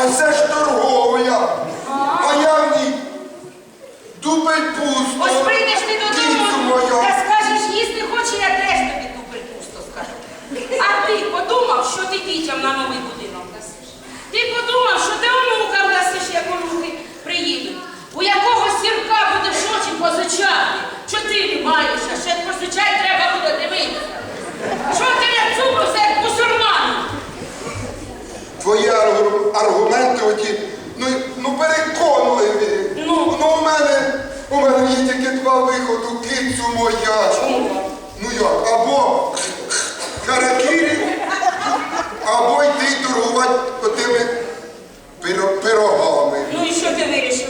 Oysa два виходу, кицю моя. Ну як, або харакірі, або йти торгувати отими пирогами. Ну і що ти вирішив?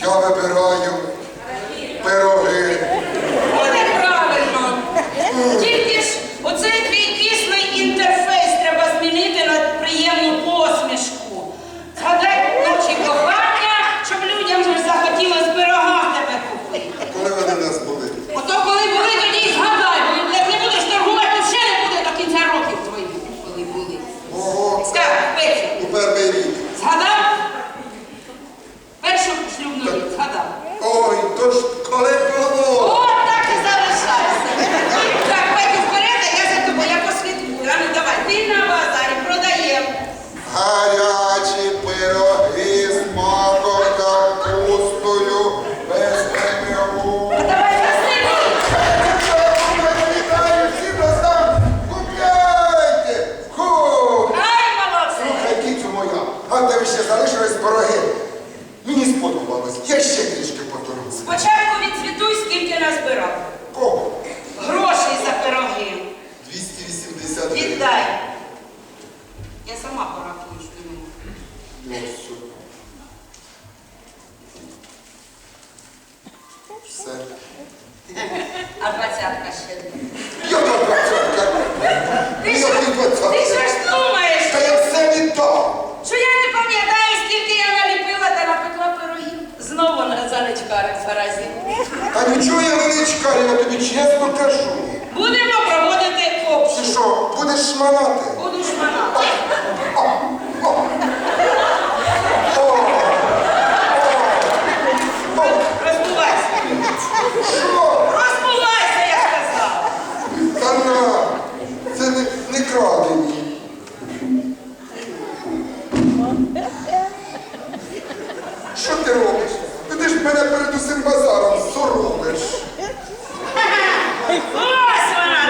Я вибираю пироги. Залишились пироги. Мені сподобалось, я ще трішки поторгую. Спочатку відзвітуй, скільки назбирав. Кого? Грошей за пироги. 280 гривень. Віддай. Я сама порахую, що мені. Ось що. Все. А двадцятка ще. Яка двадцятка? Ти Ну, що, які двадцятка? ти що ж думаєш? Та я все віддав. Що я не пам'ятаю, скільки я наліпила та напекла пирогів? Знову на заничкарик заразі. Та нічого я не чекаю, я тобі чесно кажу. Будемо проводити Ти що, будеш шманати? Буду шманати. Розбувайся. Що? Розбувайся, я сказала. Та на, це не, не крадені. Що ти робиш? Ти ж мене перед усім базаром соромиш. Ось вона.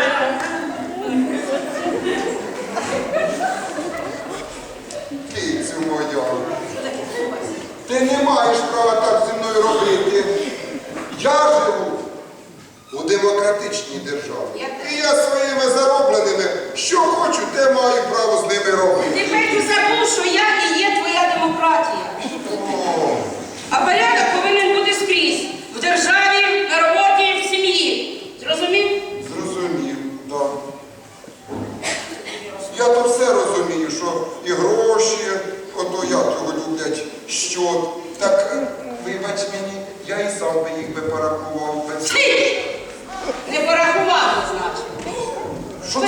Кицю моя. Ти не маєш права так зі мною робити. Я живу у демократичній державі. І я своїми заробленими, що хочу, те маю право з ними робити. Ти Петю забув, що я і є твоя демократія. О, А порядок повинен бути скрізь. В державі, на роботі, в сім'ї. Зрозумів? зрозумів, так. Я то все розумію, що і гроші, ото як його люблять, що. Так, вибач мені, я і сам би їх би порахував. Ти! Не порахували, значить. Що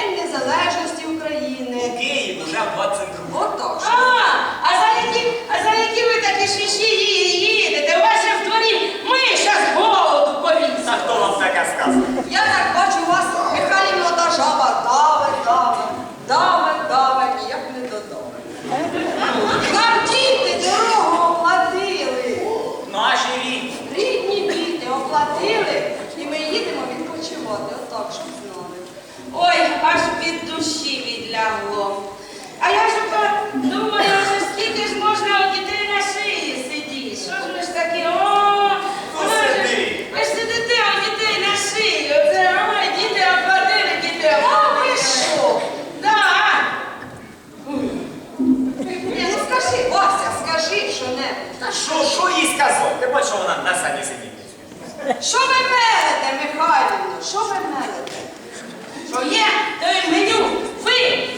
День Незалежності України. У Києві вже 22. Отож. А, а за які, а за які ви такі шиші їдете? У вас же в дворі ми ще з голоду повісить. А хто вам така сказав? Я так бачу, вас Михайлівна та жаба Давай, давай, давить. що вона на сані сидіти. Що ви мелите, Михайлівно? Що ви мелите? Що є, то меню. Ви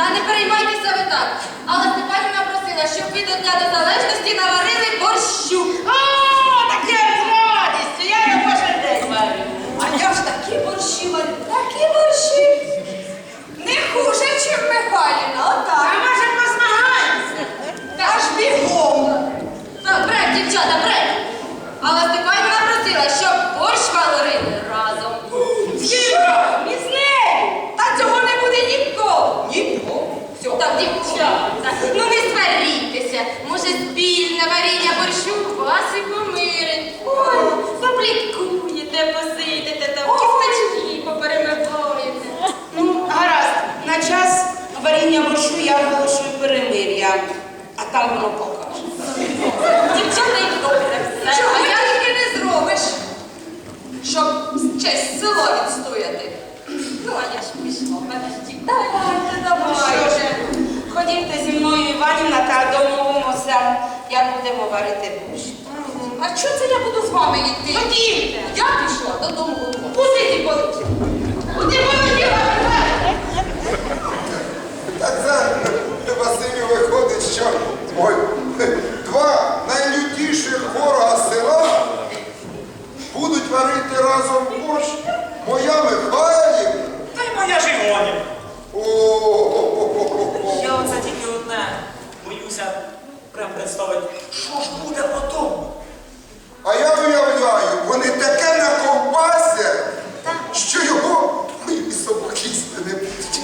Та не переймайтеся ви так. Але Степанівна просила, щоб ви до Дня Незалежності наварили борщу. О, так я з радістю, я його кожен день варю. А я ж такі борщі варю, такі борщі. Не хуже, чим Михайлівна, А отак. може позмагаємося? Та ж бігом. Так, брать, дівчата, брать. Але Степанівна просила, щоб борщ варили разом. Із нею. Та цього не буде ніколи. Ніколи. Все, так, дівчата, ну не сваріться. Може, спільне варіння борщу вас і помирить. Ой, попліткуєте, посидите там, кісточки поперемиваєте. Ну, гаразд, на час варіння борщу я оголошую перемир'я, а там воно покаже. Дівчата і добре все. А я тільки не зробиш, щоб честь село відстояти. Ну, а я ж пішла, в мене ж ті- Давайте, Ну давайте. ходімте зі мною, Іванівна, та домовимося, як будемо варити борщ. А що це я буду з вами йти? Ходімте. Я пішла додому. Куди ти полетів? Куди полетіла? Так це Василю виходить, що ой, два найлютіших ворога села будуть варити разом борщ. Моя Михайлівна. Та й моя Жигоня. О-о-о-о-о. Я оце тільки одне боюся прям представити, що ж буде потім. А я уявляю, вони таке наковбасять, що його ми собаки їсти не будуть.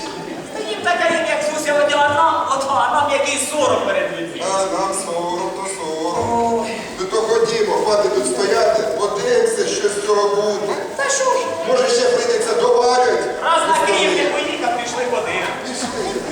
Їм така їм, як Суся водила нам, от, а нам який сором перед людьми. А нам сором, то сором. Ну то ходімо, хватить тут стояти, подивимося, що з цього буде. Та що ж? Може ще прийдеться доварити. Раз на Київ, як поїхав, пішли води. Пішли.